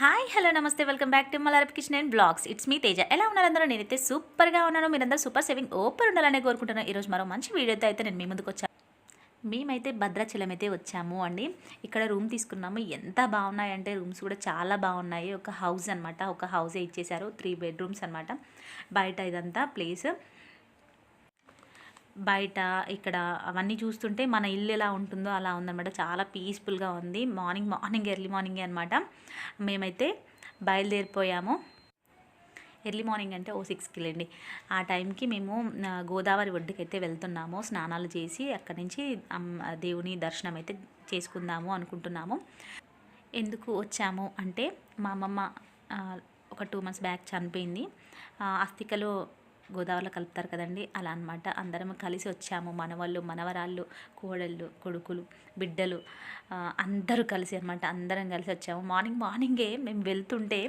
Hi hello నమస్తే. Welcome back to మలరప్ kitchen and blogs it's me Teja ఎలా ఉన్నారు అందరూ? నేనైతే సూపర్గా ఉన్నాను. మీరందరూ సూపర్ సేవింగ్ ఓపెన్ ఉండాలనే కోరుకుంటున్నాను. ఈరోజు మరో మంచి వీడియోతో అయితే నేను మీ ముందుకు వచ్చాను మేమైతే భద్రాచలం అయితే వచ్చాము అండి. ఇక్కడ రూమ్ తీసుకున్నాము. ఎంత బాగున్నాయంటే రూమ్స్ కూడా చాలా బాగున్నాయి. ఒక హౌస్ అనమాట ఒక హౌసే ఇచ్చేశారు. త్రీ బెడ్రూమ్స్ అనమాట బయట ఇదంతా ప్లేస్ బయట ఇక్కడ అవన్నీ చూస్తుంటే మన ఇల్లు ఎలా ఉంటుందో అలా ఉందన్నమాట. చాలా పీస్ఫుల్గా ఉంది. మార్నింగ్ మార్నింగ్ ఎర్లీ మార్నింగే అనమాట మేమైతే బయలుదేరిపోయాము. ఎర్లీ మార్నింగ్ అంటే ఓ సిక్స్కి వెళ్ళండి ఆ టైంకి మేము గోదావరి ఒడ్డుకి అయితే వెళ్తున్నాము. స్నానాలు చేసి అక్కడి నుంచి దేవుని దర్శనం అయితే చేసుకుందాము అనుకుంటున్నాము. ఎందుకు వచ్చాము అంటే మా అమ్మమ్మ ఒక టూ మంత్స్ బ్యాక్ చనిపోయింది. అస్థికలో గోదావరిలో కలుపుతారు కదండి. అలా అనమాట అందరం కలిసి వచ్చాము. మనవాళ్ళు మనవరాళ్ళు కోడళ్ళు కొడుకులు బిడ్డలు అందరూ కలిసి అనమాట అందరం కలిసి వచ్చాము. మార్నింగ్ మార్నింగే మేము వెళ్తుంటే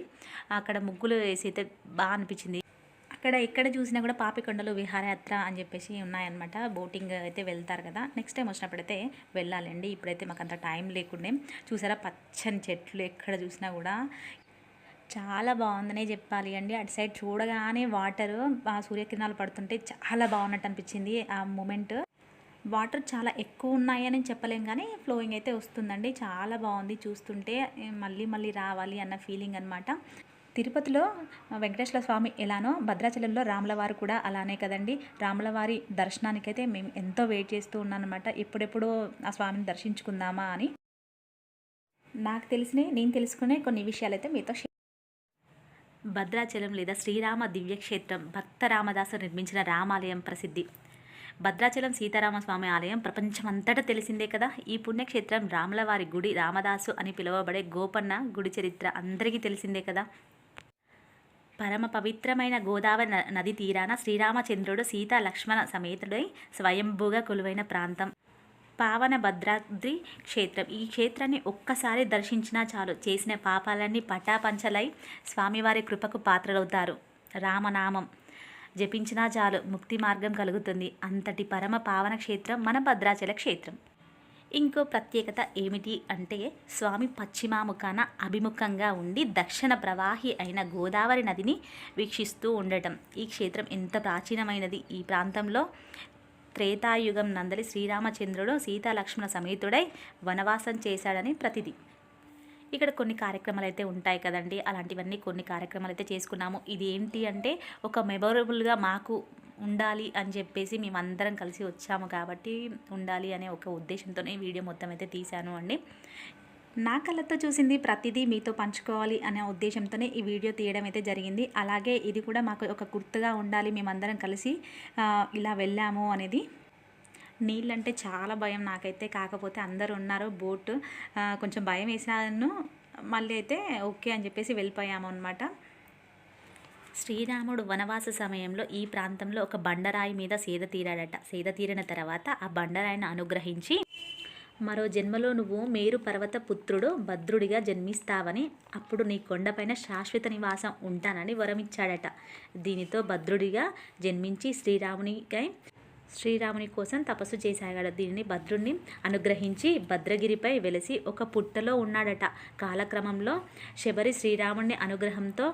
అక్కడ ముగ్గులు వేసి అయితే బాగా అనిపించింది. అక్కడ ఎక్కడ చూసినా కూడా పాపికొండలు విహారయాత్ర అని చెప్పేసి ఉన్నాయన్నమాట. బోటింగ్ అయితే వెళ్తారు కదా. నెక్స్ట్ టైం వచ్చినప్పుడైతే వెళ్ళాలండి. ఇప్పుడైతే మాకు అంత టైం లేకుండే. చూసారా? పచ్చని చెట్లు ఎక్కడ చూసినా కూడా చాలా బాగుందనే చెప్పాలి అండి. అటు సైడ్ చూడగానే వాటర్ ఆ సూర్యకిరణాలు పడుతుంటే చాలా బాగున్నట్టు అనిపించింది ఆ మూమెంట్. వాటర్ చాలా ఎక్కువ ఉన్నాయని చెప్పలేం కానీ ఫ్లోయింగ్ అయితే వస్తుందండి. చాలా బాగుంది చూస్తుంటే మళ్ళీ మళ్ళీ రావాలి అన్న ఫీలింగ్ అనమాట తిరుపతిలో వెంకటేశ్వర స్వామి ఎలానో భద్రాచలంలో రాములవారు కూడా అలానే కదండి. రాములవారి దర్శనానికైతే మేము ఎంతో వెయిట్ చేస్తూ ఉన్నాం అనమాట ఎప్పుడెప్పుడు ఆ స్వామిని దర్శించుకుందామా అని. నాకు తెలిసినవి నేను తెలుసుకునే కొన్ని విషయాలు అయితే మీతో భద్రాచలం లేదా శ్రీరామ దివ్యక్షేత్రం భక్త రామదాసు నిర్మించిన రామాలయం ప్రసిద్ధి. భద్రాచలం సీతారామస్వామి ఆలయం ప్రపంచమంతటా తెలిసిందే కదా. ఈ పుణ్యక్షేత్రం రాములవారి గుడి రామదాసు అని పిలువబడే గోపన్న గుడి చరిత్ర అందరికీ తెలిసిందే కదా. పరమ పవిత్రమైన గోదావరి న- నది తీరాన శ్రీరామచంద్రుడు సీత లక్ష్మణ సమేతుడై స్వయంభూగా కొలువైన ప్రాంతం. పావన భద్రాద్రి క్షేత్రం. ఈ క్షేత్రాన్ని ఒక్కసారి దర్శించినా చాలు. చేసిన పాపాలన్నీ పటాపంచలై స్వామివారి కృపకు పాత్రలవుతారు. రామనామం జపించినా చాలు ముక్తి మార్గం కలుగుతుంది. అంతటి పరమ పావన క్షేత్రం మన భద్రాచల క్షేత్రం. ఇంకో ప్రత్యేకత ఏమిటి అంటే స్వామి పశ్చిమాముఖాన అభిముఖంగా ఉండి దక్షిణ ప్రవాహి అయిన గోదావరి నదిని వీక్షిస్తూ ఉండటం. ఈ క్షేత్రం ఎంత ప్రాచీనమైనది. ఈ ప్రాంతంలో త్రేతాయుగం నందలి శ్రీరామచంద్రుడు సీతాలక్ష్మణ సమేతుడై వనవాసం చేశాడని ప్రతిది. ఇక్కడ కొన్ని కార్యక్రమాలు అయితే ఉంటాయి కదండి. అలాంటివన్నీ కొన్ని కార్యక్రమాలు అయితే చేసుకున్నాము. ఇది ఏంటి అంటే ఒక మెమొరబుల్గా మాకు ఉండాలి అని చెప్పేసి మేమందరం కలిసి వచ్చాము కాబట్టి ఉండాలి అనే ఒక ఉద్దేశంతోనే వీడియో మొత్తం అయితే తీశాను అండి. నా కళ్ళతో చూసింది ప్రతిదీ మీతో పంచుకోవాలి అనే ఉద్దేశంతోనే ఈ వీడియో తీయడం అయితే జరిగింది. అలాగే ఇది కూడా మాకు ఒక గుర్తుగా ఉండాలి. మేమందరం కలిసి ఇలా వెళ్ళాము అనేది. నీళ్ళంటే చాలా భయం నాకైతే. కాకపోతే అందరు ఉన్నారు బోట్ కొంచెం భయం వేసాను మళ్ళీ అయితే ఓకే అని చెప్పేసి వెళ్ళిపోయాము అనమాట శ్రీరాముడు వనవాస సమయంలో ఈ ప్రాంతంలో ఒక బండరాయి మీద సేద తీరాడట. సేద తీరిన తర్వాత ఆ బండరాయిని అనుగ్రహించి మరో జన్మలో నువ్వు మేరు పర్వత పుత్రుడు భద్రుడిగా జన్మిస్తావని. అప్పుడు నీ కొండపైన శాశ్వత నివాసం ఉంటానని వరమిచ్చాడట. దీనితో భద్రుడిగా జన్మించి శ్రీరామునికై శ్రీరాముని కోసం తపస్సు చేశాడు దీనిని భద్రుణ్ణి అనుగ్రహించి భద్రగిరిపై వెలిసి ఒక పుట్టలో ఉన్నాడట. కాలక్రమంలో శబరి శ్రీరాముని అనుగ్రహంతో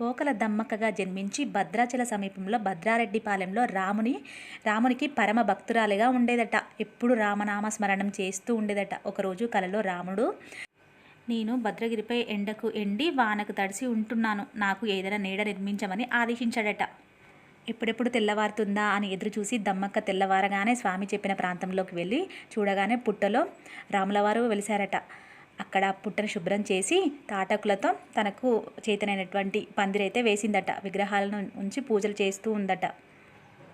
పోకల దమ్మక్కగా జన్మించి భద్రాచల సమీపంలో భద్రారెడ్డిపాలెంలో రాముని రామునికి పరమ భక్తురాలిగా ఉండేదట. ఎప్పుడు రామనామ స్మరణం చేస్తూ ఉండేదట. ఒకరోజు కలలో రాముడు నేను భద్రగిరిపై ఎండకు ఎండి వానకు తడిసి ఉంటున్నాను. నాకు ఏదైనా నీడ నిర్మించమని ఆదేశించాడట. ఎప్పుడెప్పుడు తెల్లవారుతుందా? అని ఎదురు చూసి దమ్మక్క తెల్లవారగానే స్వామి చెప్పిన ప్రాంతంలోకి వెళ్ళి చూడగానే పుట్టలో రాములవారు వెలిశారట. అక్కడ పుట్టను శుభ్రం చేసి తాటకులతో తనకు చేతనైనటువంటి పందిరైతే వేసిందట విగ్రహాలను ఉంచి పూజలు చేస్తూ ఉందట.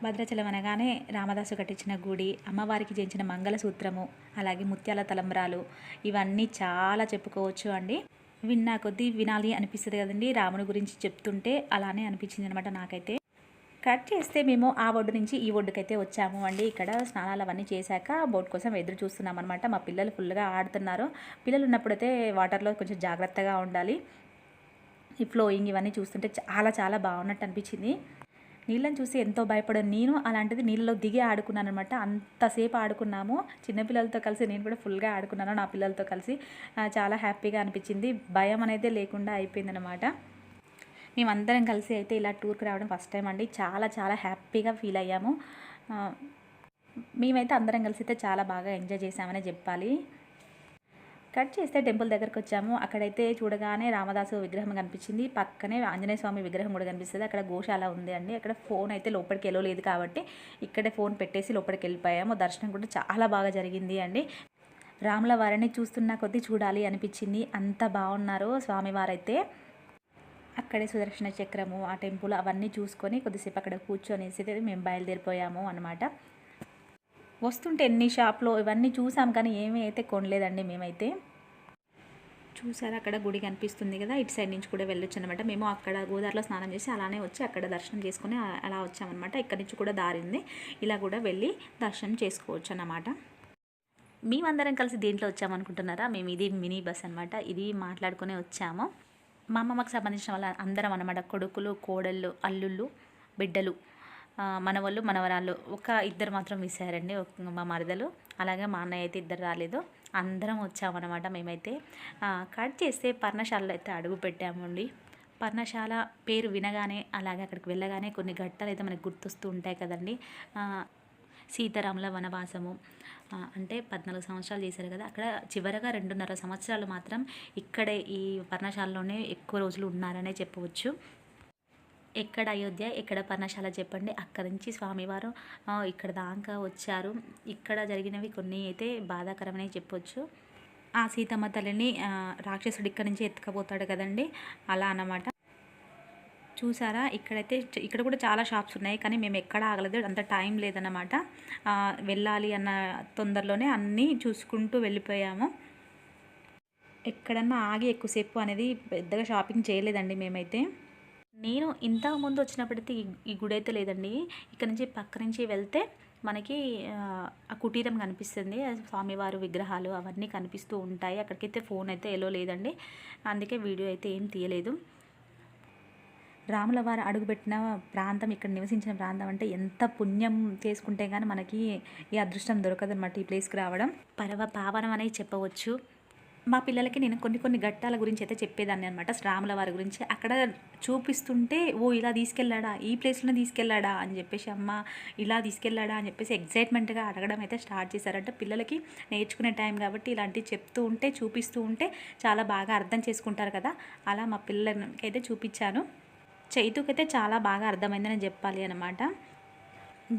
భద్రాచలం అనగానే రామదాసు కట్టించిన గుడి అమ్మవారికి చేయించిన మంగళసూత్రము అలాగే ముత్యాల తలంబ్రాలు ఇవన్నీ చాలా చెప్పుకోవచ్చు అండి. విన్నా కొద్దీ వినాలి అనిపిస్తుంది కదండి రాముని గురించి చెప్తుంటే అలానే అనిపించింది అనమాట నాకైతే. కట్ చేస్తే మేము ఆ ఒడ్డు నుంచి ఈ ఒడ్డుకైతే వచ్చాము అండి. ఇక్కడ స్నానాలు అవన్నీ చేశాక బోట్ కోసం ఎదురు చూస్తున్నాం అనమాట మా పిల్లలు ఫుల్గా ఆడుతున్నారు. పిల్లలు ఉన్నప్పుడైతే వాటర్లో కొంచెం జాగ్రత్తగా ఉండాలి. ఈ ఫ్లోయింగ్ ఇవన్నీ చూస్తుంటే చాలా చాలా బాగున్నట్టు అనిపించింది. నీళ్ళని చూసి ఎంతో భయపడాను. నేను అలాంటిది నీళ్ళలో దిగి ఆడుకున్నాను అనమాట అంతసేపు ఆడుకున్నాము. చిన్నపిల్లలతో కలిసి నేను కూడా ఫుల్గా ఆడుకున్నాను. నా పిల్లలతో కలిసి చాలా హ్యాపీగా అనిపించింది. భయం అనేది లేకుండా అయిపోయింది అనమాట మేమందరం కలిసి అయితే ఇలా టూర్కి రావడం ఫస్ట్ టైం అండి. చాలా చాలా హ్యాపీగా ఫీల్ అయ్యాము. మేమైతే అందరం కలిసి అయితే చాలా బాగా ఎంజాయ్ చేసామనే చెప్పాలి. కట్ చేస్తే టెంపుల్ దగ్గరకు వచ్చాము. అక్కడైతే చూడగానే రామదాసు విగ్రహం కనిపించింది. పక్కనే ఆంజనేయ స్వామి విగ్రహం కూడా కనిపిస్తుంది. అక్కడ గోశాల ఉంది అండి. అక్కడ ఫోన్ అయితే లోపలికి వెళ్ళలేదు కాబట్టి ఇక్కడే ఫోన్ పెట్టేసి లోపలికి వెళ్ళిపోయాము. దర్శనం కూడా చాలా బాగా జరిగింది అండి. రాముల వారిని చూస్తున్న కొద్దీ చూడాలి అనిపించింది. అంత బాగున్నారు స్వామివారైతే. అక్కడే సుదర్శన చక్రము ఆ టెంపుల్ అవన్నీ చూసుకొని కొద్దిసేపు అక్కడ కూర్చొనేసి మేము బయలుదేరిపోయాము అనమాట వస్తుంటే ఎన్ని షాప్లో ఇవన్నీ చూసాం కానీ ఏమీ అయితే కొనలేదండి మేమైతే. చూసారా అక్కడ గుడి కనిపిస్తుంది కదా ఇటు సైడ్ నుంచి కూడా వెళ్ళొచ్చు అనమాట మేము అక్కడ గోదావరిలో స్నానం చేసి అలానే వచ్చి అక్కడ దర్శనం చేసుకుని అలా వచ్చామన్నమాట. ఇక్కడి నుంచి కూడా దారింది ఇలా కూడా వెళ్ళి దర్శనం చేసుకోవచ్చు అన్నమాట. మేమందరం కలిసి దేంట్లో వచ్చామనుకుంటున్నారా? మేము ఇది మినీ బస్ అనమాట ఇది మాట్లాడుకునే వచ్చాము. మా అమ్మమ్మకి సంబంధించిన వాళ్ళ అందరం అనమాట కొడుకులు కోడళ్ళు అల్లుళ్ళు బిడ్డలు. మనవాళ్ళు మనవరాళ్ళు. ఒక ఇద్దరు మాత్రం మిస్ అయ్యారండి మా మరదలు అలాగే మా అన్నయ్య అయితే ఇద్దరు రాలేదు. అందరం వచ్చామన్నమాట మేమైతే. కట్ చేస్తే పర్ణశాలలో అయితే అడుగు పెట్టామండి. పర్ణశాల పేరు వినగానే అలాగే అక్కడికి వెళ్ళగానే కొన్ని ఘట్టాలు అయితే మనకు గుర్తొస్తూ ఉంటాయి కదండి. సీతారాముల వనవాసము. అంటే పద్నాలుగు సంవత్సరాలు చేశారు కదా. అక్కడ చివరగా రెండున్నర సంవత్సరాలు మాత్రం ఇక్కడే ఈ పర్ణశాలలోనే ఎక్కువ రోజులు ఉన్నారనే చెప్పవచ్చు. ఎక్కడ అయోధ్య ఎక్కడ పర్ణశాల చెప్పండి. అక్కడి నుంచి స్వామివారు ఇక్కడ దాకా వచ్చారు. ఇక్కడ జరిగినవి కొన్ని అయితే బాధాకరమనే చెప్పొచ్చు. ఆ సీతమ్మ తల్లిని రాక్షసుడు ఇక్కడి నుంచి ఎత్తుకపోతాడు కదండి. అలా అన్నమాట. చూసారా? ఇక్కడైతే ఇక్కడ కూడా చాలా షాప్స్ ఉన్నాయి. కానీ మేము ఎక్కడ ఆగలేదు. అంత టైం లేదన్నమాట. వెళ్ళాలి అన్న తొందరలోనే అన్నీ చూసుకుంటూ వెళ్ళిపోయాము. ఎక్కడన్నా ఆగి ఎక్కువసేపు అనేది పెద్దగా షాపింగ్ చేయలేదండి మేమైతే. నేను ఇంతకు ముందు వచ్చినప్పటికీ ఈ- ఈ గుడి అయితే లేదండి. ఇక్కడ నుంచి పక్క నుంచి వెళ్తే మనకి ఆ, కుటీరం కనిపిస్తుంది. స్వామివారు విగ్రహాలు అవన్నీ కనిపిస్తూ ఉంటాయి. అక్కడికైతే ఫోన్ అయితే ఎలో లేదండి. అందుకే వీడియో అయితే ఏం తీయలేదు. రాముల వారు అడుగుపెట్టిన ప్రాంతం ఇక్కడ నివసించిన ప్రాంతం అంటే ఎంత పుణ్యం చేసుకుంటే కానీ మనకి ఈ అదృష్టం దొరకదన్నమాట ఈ ప్లేస్కి రావడం. పరవ పావనం అనేది చెప్పవచ్చు. మా పిల్లలకి నేను కొన్ని కొన్ని ఘట్టాల గురించి అయితే చెప్పేదాన్ని అనమాట రాముల వారి గురించి. అక్కడ చూపిస్తుంటే ఓ ఇలా తీసుకెళ్ళాడా? ఈ ప్లేస్లోనే తీసుకెళ్ళాడా? అని చెప్పేసి అమ్మ ఇలా తీసుకెళ్ళాడా? అని చెప్పేసి ఎగ్జైట్మెంట్గా అడగడం అయితే స్టార్ట్ చేశారంటే. పిల్లలకి నేర్చుకునే టైం కాబట్టి ఇలాంటివి చెప్తూ ఉంటే చూపిస్తూ ఉంటే చాలా బాగా అర్థం చేసుకుంటారు కదా. అలా మా పిల్లలకి అయితే చూపించాను. చైతుకైతే చాలా బాగా అర్థమైందని చెప్పాలి అనమాట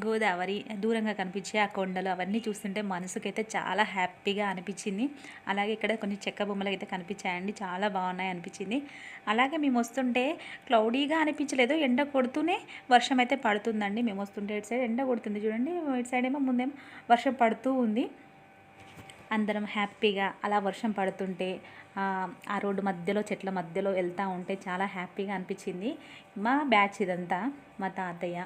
గోదావరి దూరంగా కనిపించే ఆ కొండలు అవన్నీ చూస్తుంటే మనసుకైతే చాలా హ్యాపీగా అనిపించింది. అలాగే ఇక్కడ కొన్ని చెక్క బొమ్మలు అయితే కనిపించాయండి. చాలా బాగున్నాయి అనిపించింది. అలాగే మేము వస్తుంటే క్లౌడీగా అనిపించలేదు. ఎండ కొడుతూనే వర్షం అయితే పడుతుందండి. మేము వస్తుంటే ఇటు సైడ్ ఎండ కొడుతుంది చూడండి. ఇటు సైడ్ ఏమో ముందేమో వర్షం పడుతూ ఉంది. అందరం హ్యాపీగా అలా వర్షం పడుతుంటే ఆ, రోడ్డు మధ్యలో చెట్ల మధ్యలో వెళ్తూ ఉంటే చాలా హ్యాపీగా అనిపించింది. మా బ్యాచ్ ఇదంతా మా తాతయ్య.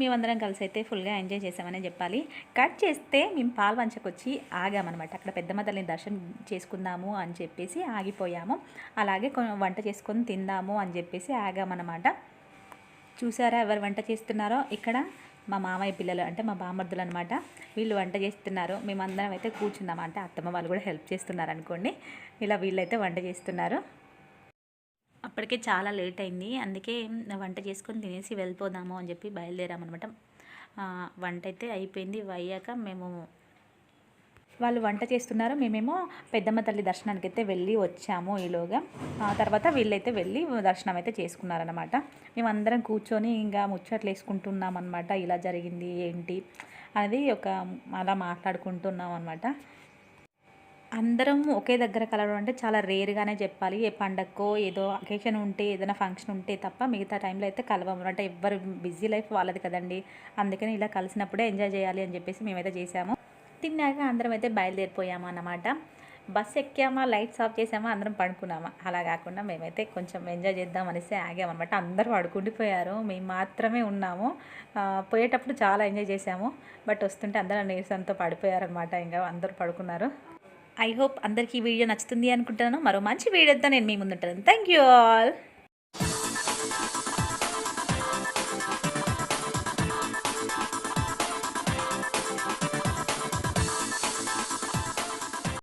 మేమందరం కలిసి అయితే ఫుల్గా ఎంజాయ్ చేసామనే చెప్పాలి. కట్ చేస్తే మేము పాల్వంచకు వచ్చి ఆగామన్నమాట. అక్కడ పెద్దమ్మ తల్లిని దర్శనం చేసుకుందాము అని చెప్పేసి ఆగిపోయాము. అలాగే కొ- వంట చేసుకొని తిందాము అని చెప్పేసి ఆగామన్నమాట. చూసారా ఎవరు వంట చేస్తున్నారో? ఇక్కడ మా మామయ్య పిల్లలు అంటే మా బామర్దులు అనమాట వీళ్ళు వంట చేస్తున్నారు. మేమందరం అయితే కూర్చున్నాం. అంటే అత్తమ్మ వాళ్ళు కూడా హెల్ప్ చేస్తున్నారు అనుకోండి. ఇలా వీళ్ళైతే వంట చేస్తున్నారు. అప్పటికే చాలా లేట్ అయింది. అందుకే వంట చేసుకొని తినేసి వెళ్ళిపోదాము అని చెప్పి బయలుదేరామన్నమాట. వంట అయితే అయిపోయింది. అయ్యాక మేము వాళ్ళు వంట చేస్తున్నారు మేమేమో పెద్దమ్మ తల్లి దర్శనానికి అయితే వెళ్ళి వచ్చాము ఈలోగా. ఆ తర్వాత వీళ్ళైతే వెళ్ళి దర్శనం అయితే చేసుకున్నారనమాట మేమందరం కూర్చొని ఇంకా ముచ్చట్లు వేసుకుంటున్నాం అనమాట ఇలా జరిగింది ఏంటి అనేది ఒక అలా మాట్లాడుకుంటున్నాం అనమాట అందరం ఒకే దగ్గర కలవడం అంటే చాలా రేర్గానే చెప్పాలి. ఏ పండక్కో ఏదో అకేషన్ ఉంటే ఏదైనా ఫంక్షన్ ఉంటే తప్ప మిగతా టైంలో అయితే కలవము అంటే ఎవ్వరు బిజీ లైఫ్ వాళ్ళది కదండి. అందుకని ఇలా కలిసినప్పుడే ఎంజాయ్ చేయాలి అని చెప్పేసి మేమైతే చేసాము తిన్నాక అందరం అయితే బయలుదేరిపోయాము అన్నమాట. బస్ ఎక్కామా లైట్స్ ఆఫ్ చేసామా అందరం పడుకున్నామా? అలా కాకుండా మేమైతే కొంచెం ఎంజాయ్ చేద్దాం అనేసి ఆగామన్నమాట అందరూ పడుకుండిపోయారు. మేము మాత్రమే ఉన్నాము. పోయేటప్పుడు చాలా ఎంజాయ్ చేసాము బట్ వస్తుంటే అందరూ నీరసంతో పడిపోయారనమాట ఇంకా అందరూ పడుకున్నారు. ఐ హోప్ అందరికీ ఈ వీడియో నచ్చుతుంది అనుకుంటున్నాను. మరో మంచి వీడియోతో నేను మీ ముందుంటాను. Thank you all.